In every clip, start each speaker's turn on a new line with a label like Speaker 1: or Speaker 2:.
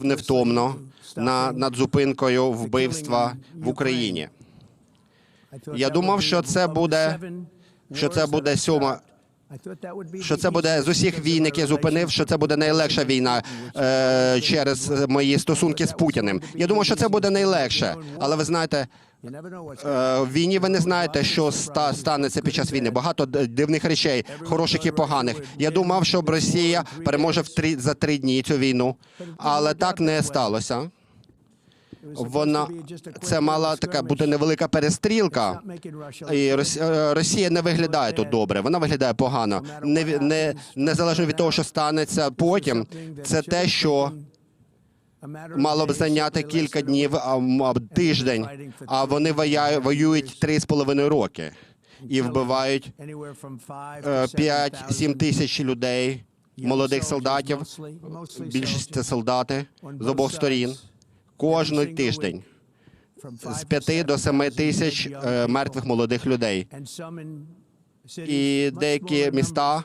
Speaker 1: невтомно на, над зупинкою вбивства в Україні.
Speaker 2: Я думав, що це буде
Speaker 1: Що це буде сьома, що це буде з усіх війн, які я зупинив, що це буде найлегша війна е, через мої стосунки з Путіним. Я думав, що це буде найлегше, але ви знаєте, в війні ви не знаєте, що ста, станеться під час війни. Багато дивних речей, хороших і поганих. Я думав, що Росія переможе в три за три дні цю війну, але так не сталося. Вона це мала така бути невелика перестрілка. І е, Росія не виглядає тут добре, вона виглядає погано. Не, не, незалежно від того, що станеться потім, це те, що мало б зайняти кілька днів, а тиждень, а вони воюють три з половиною роки і вбивають 5-7 тисяч людей, молодих солдатів. Більшість це солдати з обох сторін. Кожний тиждень з 5 до 7 тисяч е, мертвих молодих людей. І деякі міста е,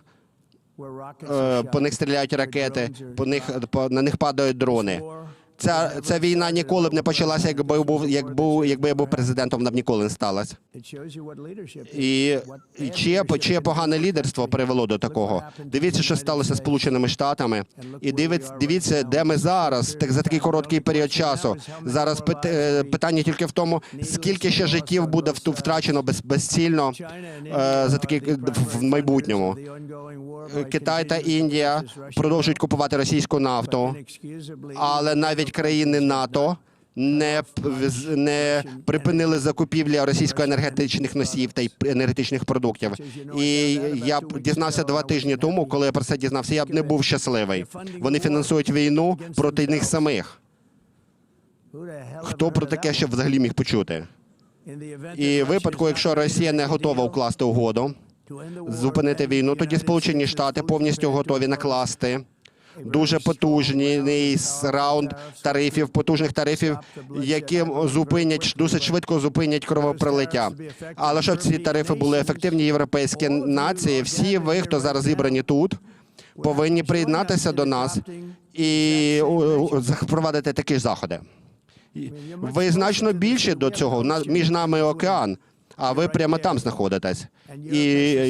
Speaker 1: по них стріляють ракети, по них по, на них падають дрони. Ця, ця війна ніколи б не почалася, якби був, якби, якби я був президентом, вона б ніколи не сталася. І, і чиє, чиє погане лідерство привело до такого? Дивіться, що сталося з Сполученими Штатами, і дивіться, дивіться, де ми зараз так за такий короткий період часу. Зараз пит- е, питання тільки в тому, скільки ще життів буде втрачено без, безцільно е, за такі в- в майбутньому. Китай та Індія продовжують купувати російську нафту, але навіть країни НАТО не, не припинили закупівлі російсько-енергетичних носіїв та енергетичних продуктів. І я дізнався два тижні тому, коли я про це дізнався, я б не був щасливий. Вони фінансують війну проти них самих. Хто про таке ще взагалі міг почути? І в випадку, якщо Росія не готова укласти угоду, зупинити війну, тоді Сполучені Штати повністю готові накласти дуже потужний раунд тарифів, потужних тарифів, які зупинять досить швидко зупинять кровопролиття. Але щоб ці тарифи були ефективні, європейські нації, всі ви, хто зараз зібрані тут, повинні приєднатися до нас і у, такі ж заходи. Ви значно більше до цього. Між нами океан. А ви прямо там знаходитесь, і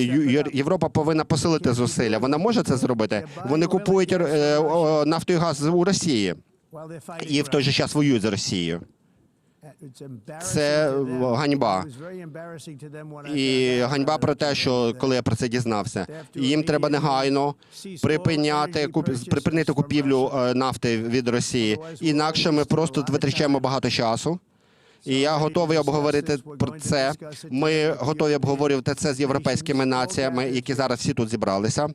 Speaker 1: Ю- Європа повинна посилити зусилля. Вона може це зробити. Вони купують е, нафту і газ у Росії і в той же час воюють з Росією.
Speaker 2: Це ганьба.
Speaker 1: І ганьба про те, що коли я про це дізнався, їм треба негайно припиняти припинити купівлю е, нафти від Росії. Інакше ми просто витрачаємо багато часу. І я готовий обговорити про це. Ми готові обговорювати це з європейськими націями, які зараз всі тут зібралися.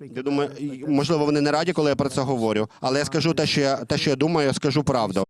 Speaker 1: Я думаю, можливо, вони не раді, коли я про це говорю, але я скажу те, що я те, що я думаю, я скажу правду.